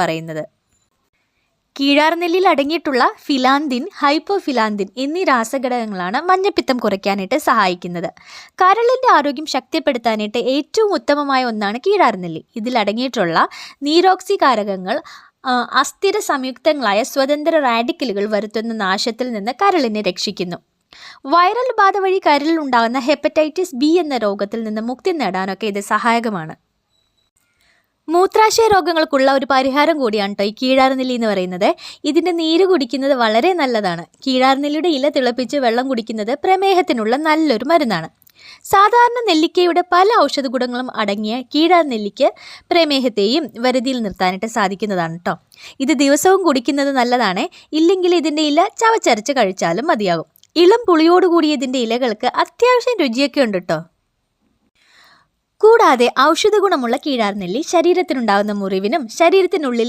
പറയുന്നത്. കീഴാർനെല്ലിൽ അടങ്ങിയിട്ടുള്ള ഫിലാന്തിൻ ഹൈപ്പോഫിലാന്തിൻ എന്നീ രാസഘടകങ്ങളാണ് മഞ്ഞപ്പിത്തം കുറയ്ക്കാനായിട്ട് സഹായിക്കുന്നത്. കരളിന്റെ ആരോഗ്യം ശക്തിപ്പെടുത്താനായിട്ട് ഏറ്റവും ഉത്തമമായ ഒന്നാണ് കീഴാർനെല്ലി. ഇതിലടങ്ങിയിട്ടുള്ള നീരോക്സി കാരകങ്ങൾ അസ്ഥിര സംയുക്തങ്ങളായ സ്വതന്ത്ര റാഡിക്കലുകൾ വരുത്തുന്ന നാശത്തിൽ നിന്ന് കരളിനെ രക്ഷിക്കുന്നു. വൈറൽ ബാധ വഴി കരളിൽ ഉണ്ടാകുന്ന ഹെപ്പറ്റൈറ്റിസ് ബി എന്ന രോഗത്തിൽ നിന്ന് മുക്തി നേടാനൊക്കെ ഇത് സഹായകമാണ്. മൂത്രാശയ രോഗങ്ങൾക്കുള്ള ഒരു പരിഹാരം കൂടിയാണ് കേട്ടോ ഈ കീഴാർനെല്ലി എന്ന് പറയുന്നത്. ഇതിന്റെ നീര് കുടിക്കുന്നത് വളരെ നല്ലതാണ്. കീഴാർനെല്ലിയുടെ ഇല തിളപ്പിച്ച് വെള്ളം കുടിക്കുന്നത് പ്രമേഹത്തിനുള്ള നല്ലൊരു മരുന്നാണ്. സാധാരണ നെല്ലിക്കയുടെ പല ഔഷധ ഗുണങ്ങളും അടങ്ങിയ കീഴാർ നെല്ലിക്ക് പ്രമേഹത്തെയും വരുതിയിൽ നിർത്താനായിട്ട് സാധിക്കുന്നതാണ് കേട്ടോ ഇത് ദിവസവും കുടിക്കുന്നത് നല്ലതാണ്. ഇല്ലെങ്കിൽ ഇതിന്റെ ഇല ചവച്ചരച്ച് കഴിച്ചാലും മതിയാകും ഇളം പുളിയോടുകൂടിയ ഇതിന്റെ ഇലകൾക്ക് അത്യാവശ്യം രുചിയൊക്കെ ഉണ്ട് കേട്ടോ കൂടാതെ ഔഷധ ഗുണമുള്ള കീഴാർനെല്ലി ശരീരത്തിനുണ്ടാകുന്ന മുറിവിനും ശരീരത്തിനുള്ളിൽ